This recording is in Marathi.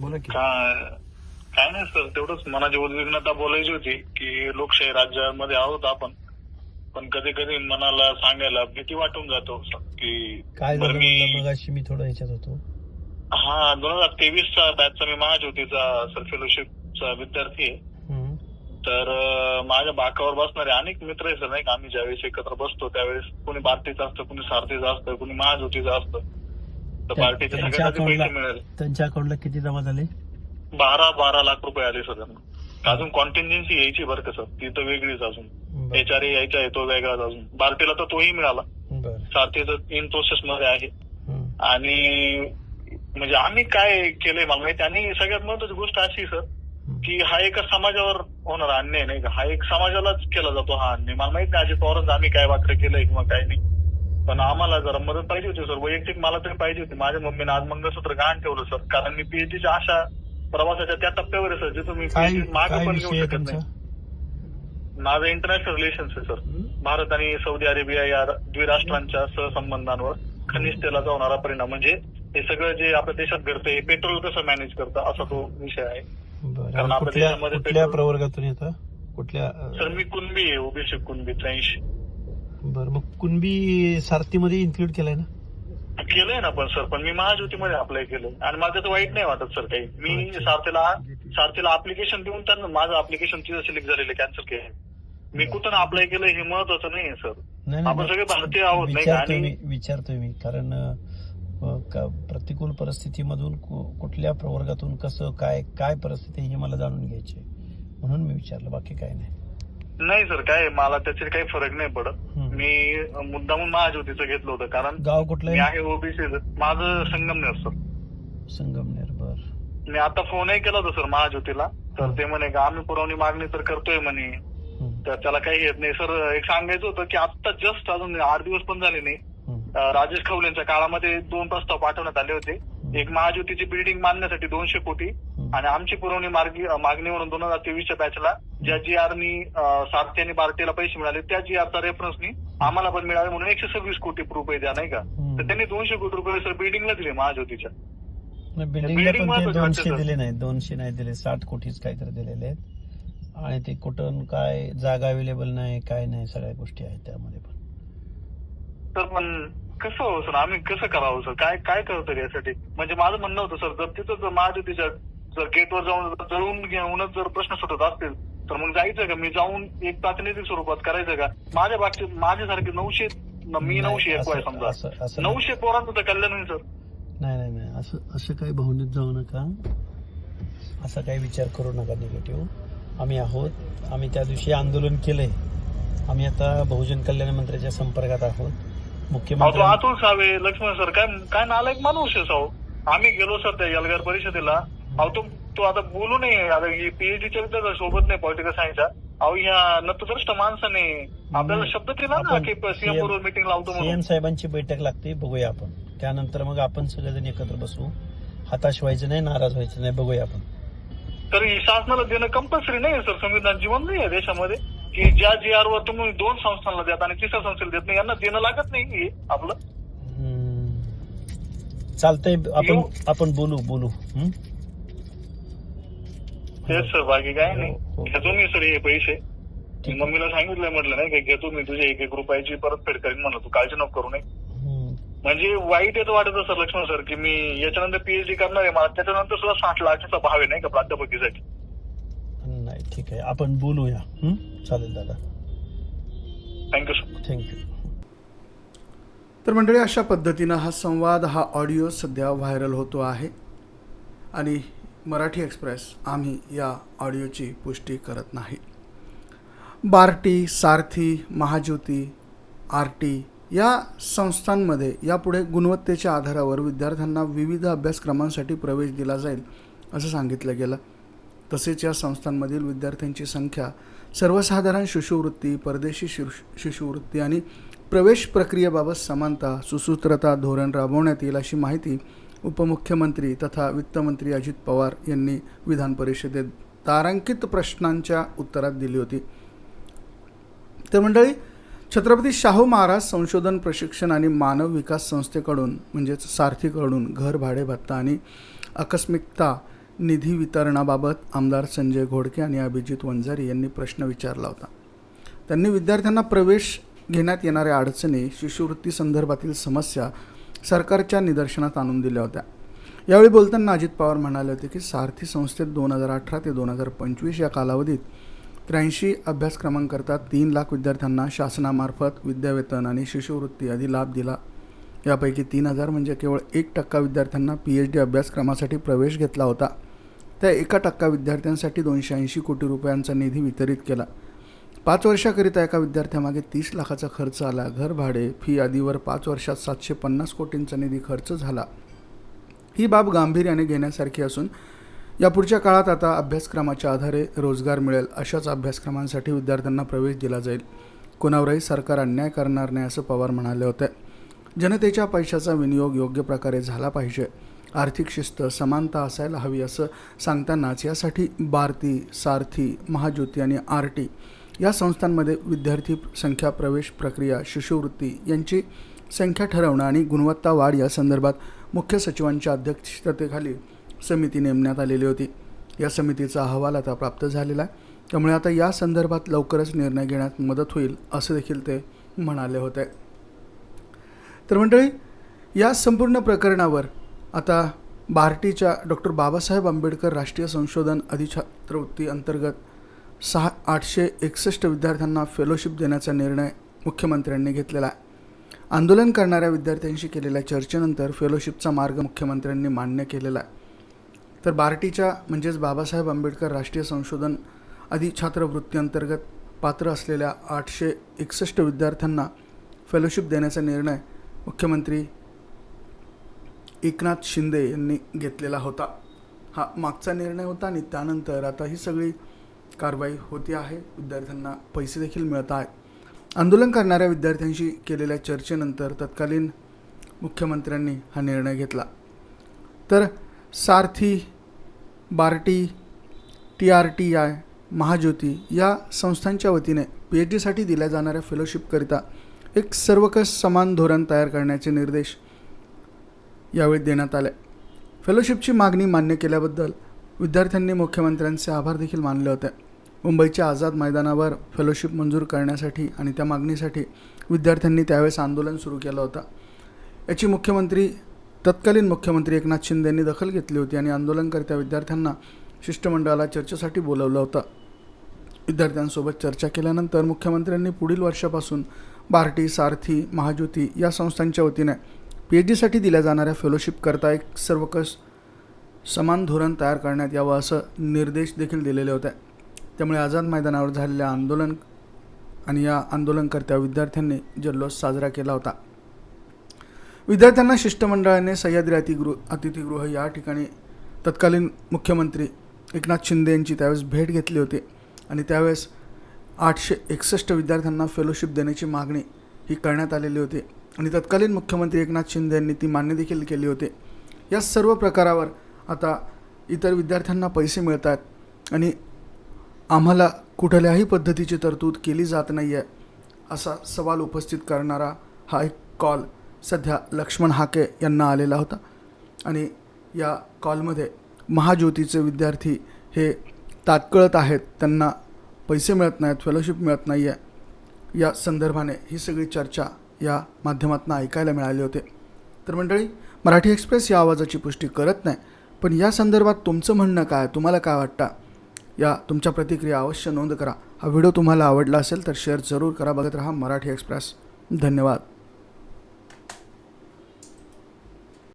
बोला की. काय नाही सर तेवढंच मनाची उद्विग्नता बोलायची होती की लोकशाही राज्यामध्ये आहोत आपण. पण कधी कधी मनाला सांगायला भीती वाटून जातो की काय बरं झालं मी म्हणलं मगाशी? मी थोडं ह्याच्यात होतो. हा दोन हजार तेवीसचा बॅचचा मी महाज्योतीचा सर फेलोशिपचा विद्यार्थी आहे. हम्म. तर अं, माझ्या बाकावर बसणारे अनेक मित्र आहे सर नाही का? आम्ही ज्यावेळेस एकत्र बसतो त्यावेळेस कोणी भारतीचं असतं कोणी सारथीचं असतं कोणी महाज्योतीचं असतं. तर पार्टीचे त्यांच्या पैसे अकाउंटला मिळाले. त्यांच्या अकाउंटला किती जमा झाले? बारा बारा लाख रुपये आले सर त्यांना. अजून कॉन्टिन्जन्सी यायची बरं का सर? ती तर वेगळीच अजून. बरं. एचआर यायचा आहे तो वेगळाच अजून. बार्टीला तर तोही मिळाला. बरं. सारथीचं इन प्रोसेस मध्ये आहे. हम्म. आणि म्हणजे आम्ही काय केलंय मला माहिती आणि सगळ्यात महत्वाची गोष्ट अशी सर. की हा एका समाजावर होणारा अन्याय नाही का? हा एक समाजालाच केला जातो हा अन्याय. मला माहीत नाही अजित पवारांचं आम्ही काय वाक्र केलंय किंवा काय नाही. पण आम्हाला जरा मदत पाहिजे होती सर. वैयक्तिक मला तरी पाहिजे होती. माझ्या मम्मीने आज मंगळसूत्र गहाण ठेवलं सर. कारण मी पीएचडीच्या अशा प्रवासाच्या त्या टप्प्यावर आहे सर जिथं मी काय मागं काय पण विषय घेऊ आहे शकत तुमचा? नाही माझं इंटरनॅशनल रिलेशन्स आहे सर. भारत आणि सौदी अरेबिया या द्विराष्ट्रांच्या सहसंबंधांवर खनिज तेलाचा होणारा परिणाम. म्हणजे हे सगळं जे आपल्या देशात घडतं हे पेट्रोल कसं मॅनेज करतं असा तो विषय आहे. बरं. कारण आणि आपल्या कुठल्या देशामध्ये कुठल्या पेट्रोल- प्रवर्गातून येतं? कुठल्या अं, सर मी कुणबी आहे ओबीसी कुणबी त्र्याऐंशी बरं मग कुणबी सारथीमध्ये इन्क्लूड केलंय ना? केलंय ना पण सर पण मी महाज्योतीमध्ये अप्लाय केलं आणि मला त्याचं वाईट नाही वाटत सर काही. मी. सारथीला सारथीला अप्लिकेशन देऊन त्यांना माझं अप्लिकेशन तिथं सिलेक्ट झालेलं कॅन्सल केलं मी कुठून अप्लाय केलं हे महत्वाचं नाही सर आपण सगळे भारतीय आहोत नाही विचारतोय आणि मी विचारतोय मी. कारण प्रतिकूल परिस्थितीमधून कुठल्या प्रवर्गातून कसं काय काय परिस्थिती हे मला जाणून घ्यायची. म्हणून मी विचारलं बाकी काय नाही. नाही सर काय मला त्याचे काही फरक नाही पडत. मी मुद्दामून महाज्योतीचं घेतलं होतं कारण गाव कुठलं मी आहे आहे ओबीसी माझं संगमनेर सर. संगमनेर बर. मी आता फोनही केला होता सर महाज्योतीला. तर ते म्हणे का आम्ही पुरवणी मागणी तर करतोय म्हणे. हम्म, तर त्याला काही येत नाही. सर एक सांगायचं होतं की आता जस्ट अजून आठ दिवस पण झाले नाही. हम्म, अं, राजेश खवलेंच्या काळामध्ये दोन प्रस्ताव पाठवण्यात आले होते. एक महाज्योतीची बिल्डिंग बांधण्यासाठी दोनशे कोटी. आणि आमची पुरवणी मार्गी मागणी म्हणून दोन हजार तेवीसच्या बॅचला ज्या जी आरनी सारथी आणि बार्टीला पैसे मिळाले त्या जी आरचा रेफरन्सनी आम्हाला पण मिळाले म्हणून एकशे सव्वीस कोटी रुपये द्या नाही का. तर त्यांनी दोनशे कोटी रुपये सर बिल्डिंगला दिले महाज्योतीच्या. बिल्डिंग दोनशे दिले नाही दोनशे नाही दिले साठ कोटीच काहीतरी दिलेले आहेत. आणि ते कुठून काय जागा अवेलेबल नाही काय नाही सगळ्या गोष्टी आहेत त्यामध्ये पण. तर पण कसं हो सर आम्ही कसं करावं सर? काय काय करतो यासाठी? म्हणजे माझं म्हणणं होतं सर जर तिथं जर महाज्योतीच्या जर गेटवर जाऊन जळून घेऊनच जर प्रश्न सुटत असतील तर मग जायचं का? मी जाऊन एक प्रातिनिधिक स्वरूपात करायचं का? माझ्या बाबतीत माझ्यासारखे नऊशे मी नऊशे एक आहे समजा. नऊशे पोरांचं तर कल्याण होईल सर. नाही नाही नाही. असं असं काही भावनेत जाऊ नका. असा काही विचार करू नका निगेटिव्ह आम्ही आहोत. आम्ही त्या दिवशी आंदोलन केलंय. आम्ही आता बहुजन कल्याण मंत्र्याच्या संपर्कात आहोत. मुख्यमंत्री अतुल सावे लक्ष्मण सर काय काय नालायक माणूस आहे आम्ही गेलो सर त्या एल्गार परिषदेला. अहो तो तो आता बोलू नये. आता पीएचडीच्या विद्यार्थ्या सोबत नाही पॉलिटिकल सायन्सच्या अहो या नतद्रष्ट माणसाने आपल्याला शब्द दिला ना की सीएम बरोबर मिटिंग लावतो सीएम साहेबांची बैठक लागते बघूया आपण. त्यानंतर मग आपण सगळेजण एकत्र बसू. हताश व्हायचं नाही नाराज व्हायचं नाही बघूया आपण. तर ही शासनाला देणं कंपल्सरी नाही सर. संविधान जीवन नाही आहे देशामध्ये. की ज्या जी आर वर तुम्ही दोन संस्थांना देत आणि तिसऱ्या संस्थेला देत नाही यांना देणं लागत नाही हे आपलं. हम्म. चालतंय आपण येऊ. आपण बोलू बोलू. हं? तेच सर बाकी काय नाही. हो. घेतो मी सर हे पैसे. मम्मीला सांगितलंय म्हटलं नाही की घेतो मी तुझे एक एक रुपयाची परतफेड करीन म्हणलं. तू काळजी नको करू नये. हं. म्हणजे वाईट येतं वाटत सर लक्ष्मण सर की मी याच्यानंतर पीएचडी करणार आहे मला त्याच्यानंतर सुद्धा साठ लाखाचा भाव आहे नाही का प्राध्यापकीसाठी. नाही ठीक आहे. आपण बोलूया. हं? चालेल दादा. थँक्यू सर थँक्यू तर मंडळी अशा पद्धतीनं हा संवाद हा ऑडिओ सध्या व्हायरल होतो आहे. आणि मराठी एक्सप्रेस आम्ही या ऑडिओची पुष्टी करत नाही. बार्टी सारथी महाज्योती आर टी या संस्थांमध्ये यापुढे गुणवत्तेच्या आधारावर विद्यार्थ्यांना विविध अभ्यासक्रमांसाठी प्रवेश दिला जाईल असं सांगितलं गेलं. तसेच या संस्थांमधील विद्यार्थ्यांची संख्या सर्वसाधारण शिष्यवृत्ती परदेशी शिश शिष्यवृत्ती आणि प्रवेश प्रक्रियेबाबत समानता सुसूत्रता धोरण राबवण्यात येईल अशी माहिती उपमुख्यमंत्री तथा वित्तमंत्री अजित पवार यांनी विधान परिषदेत तारांकित प्रश्नांच्या उत्तरात दिली होती. तर मंडळी छत्रपती शाहू महाराज संशोधन प्रशिक्षण आणि मानव विकास संस्थेकडून म्हणजेच सारथीकडून घर भाडे भत्ता आणि आकस्मिकता निधी वितरणाबाबत आमदार संजय घोडके आणि अभिजित वंजारी यांनी प्रश्न विचारला होता. त्यांनी विद्यार्थ्यांना प्रवेश घेण्यात येणाऱ्या अडचणी शिष्यवृत्ती संदर्भातील समस्या सरकारच्या निदर्शनात आणून दिल्या होत्या. यावेळी बोलताना अजित पवार म्हणाले होते की सारथी संस्थेत दोन हजार अठरा ते दोन हजार पंचवीस या कालावधीत त्र्याऐंशी अभ्यासक्रमांकरता तीन लाख विद्यार्थ्यांना शासनामार्फत विद्यावेतन आणि शिष्यवृत्ती आदी लाभ दिला. यापैकी तीन हजार म्हणजे केवळ एक टक्का विद्यार्थ्यांना पी एच डी अभ्यासक्रमासाठी प्रवेश घेतला होता. त्या एका टक्का विद्यार्थ्यांसाठी दोनशे ऐंशी कोटी रुपयांचा निधी वितरित केला. पाच वर्षाकरिता एका विद्यार्थ्यामागे तीस लाखाचा खर्च आला. घर भाडे फी आदीवर पाच वर्षात सातशे पन्नास कोटींचा निधी खर्च झाला. ही बाब गांभीर्याने घेण्यासारखी असून यापुढच्या काळात आता अभ्यासक्रमाच्या आधारे रोजगार मिळेल अशाच अभ्यासक्रमांसाठी विद्यार्थ्यांना प्रवेश दिला जाईल. कोणावरही सरकार अन्याय करणार नाही असं पवार म्हणाले होते. जनतेच्या पैशाचा विनियोग योग्य प्रकारे झाला पाहिजे. आर्थिक शिस्त समानता असायला हवी असं सांगतानाच यासाठी भारती सारथी महाज्योती आणि आर टी या संस्थांमध्ये विद्यार्थी संख्या प्रवेश प्रक्रिया शिष्यवृत्ती यांची संख्या ठरवणं आणि गुणवत्ता वाढ या संदर्भात मुख्य सचिवांच्या अध्यक्षतेखाली समिती नेमण्यात आलेली होती. या समितीचा अहवाल आता प्राप्त झालेला आहे. त्यामुळे आता या संदर्भात लवकरच निर्णय घेण्यात मदत होईल असं देखील ते म्हणाले होते. तर मंडळी या संपूर्ण प्रकरणावर आता बार्टीच्या डॉक्टर बाबासाहेब आंबेडकर राष्ट्रीय संशोधन अधिछात्रवृत्ती अंतर्गत सहा आठशे एकसष्ट विद्यार्थ्यांना फेलोशिप देण्याचा निर्णय मुख्यमंत्र्यांनी घेतलेला आहे. आंदोलन करणाऱ्या विद्यार्थ्यांशी केलेल्या चर्चेनंतर फेलोशिपचा मार्ग मुख्यमंत्र्यांनी मान्य केलेला आहे. तर बार्टीच्या म्हणजेच बाबासाहेब आंबेडकर राष्ट्रीय संशोधन अधिछात्रवृत्ती अंतर्गत पात्र असलेल्या आठशे एकसष्ट विद्यार्थ्यांना फेलोशिप देण्याचा निर्णय मुख्यमंत्री एकनाथ शिंदे यांनी घेतलेला होता. हा मागचा निर्णय होता आणि त्यानंतर आता ही सगळी कारवाई होती आहे. विद्यार्थ्यांना पैसे देखील मिळत आहेत. आंदोलन करणाऱ्या विद्यार्थ्यांशी केलेल्या चर्चेनंतर तत्कालीन मुख्यमंत्र्यांनी हा निर्णय घेतला. तर Sarthi Barti T R T I Mahajyoti या संस्थांच्या वतीने पी एच डीसाठी दिल्या जाणाऱ्या फेलोशिपकरिता एक सर्वकष समान धोरण तयार करण्याचे निर्देश यावेळी देण्यात आले. फेलोशिपची मागणी मान्य केल्याबद्दल विद्यार्थ्यांनी मुख्यमंत्र्यांचे आभार देखील मानले होते. मुंबईच्या आझाद मैदानावर फेलोशिप मंजूर करण्यासाठी आणि त्या मागणीसाठी विद्यार्थ्यांनी त्यावेळेस आंदोलन सुरू केलं होतं. याची मुख्यमंत्री तत्कालीन मुख्यमंत्री एकनाथ शिंदे यांनी दखल घेतली होती आणि आंदोलनकर्त्या विद्यार्थ्यांना शिष्टमंडळाला चर्चेसाठी बोलवलं होतं. विद्यार्थ्यांसोबत चर्चा केल्यानंतर मुख्यमंत्र्यांनी पुढील वर्षापासून बार्टी सारथी महाज्योती या संस्थांच्या वतीने पी एच डीसाठी दिल्या जाणाऱ्या फेलोशिपकरता एक सर्वकष समान धोरण तयार करण्यात यावं असं निर्देश देखील दिलेले होते. त्यामुळे आझाद मैदानावर झालेल्या आंदोलन आणि या आंदोलनकर्त्या विद्यार्थ्यांनी जल्लोष साजरा केला होता. विद्यार्थ्यांना शिष्टमंडळाने सह्याद्री अतिगृह अतिथीगृह या ठिकाणी तत्कालीन मुख्यमंत्री एकनाथ शिंदे यांची त्यावेळेस भेट घेतली होती आणि त्यावेळेस आठशे एकसष्ट विद्यार्थ्यांना फेलोशिप देण्याची मागणी ही करण्यात आलेली होती. आणि तत्कालीन मुख्यमंत्री एकनाथ शिंदे यांनी ती मान्य देखील केली होती. या सर्व प्रकारावर आता इतर विद्यार्थ्यांना पैसे मिळत आहेत आणि आम्हाला कुठल्याही पद्धतीची तरतूद केली जात नाही आहे असा सवाल उपस्थित करणारा हा एक कॉल सध्या लक्ष्मण हाके यांना आलेला होता. आणि या कॉलमध्ये महाज्योतीचे विद्यार्थी हे तात्कळत आहेत त्यांना पैसे मिळत नाहीत फेलोशिप मिळत नाही आहे या संदर्भाने ही सगळी चर्चा या माध्यमातून ऐकायला मिळाली होते. तर मंडळी मराठी एक्सप्रेस या आवाजाची पुष्टी करत नाही. पण या संदर्भात तुमचं म्हणणं काय? तुम्हाला काय वाटतं? या तुमच्या प्रतिक्रिया अवश्य नोंद करा. हा व्हिडिओ तुम्हाला आवडला असेल तर शेअर जरूर करा. बघत राहा मराठी एक्सप्रेस धन्यवाद.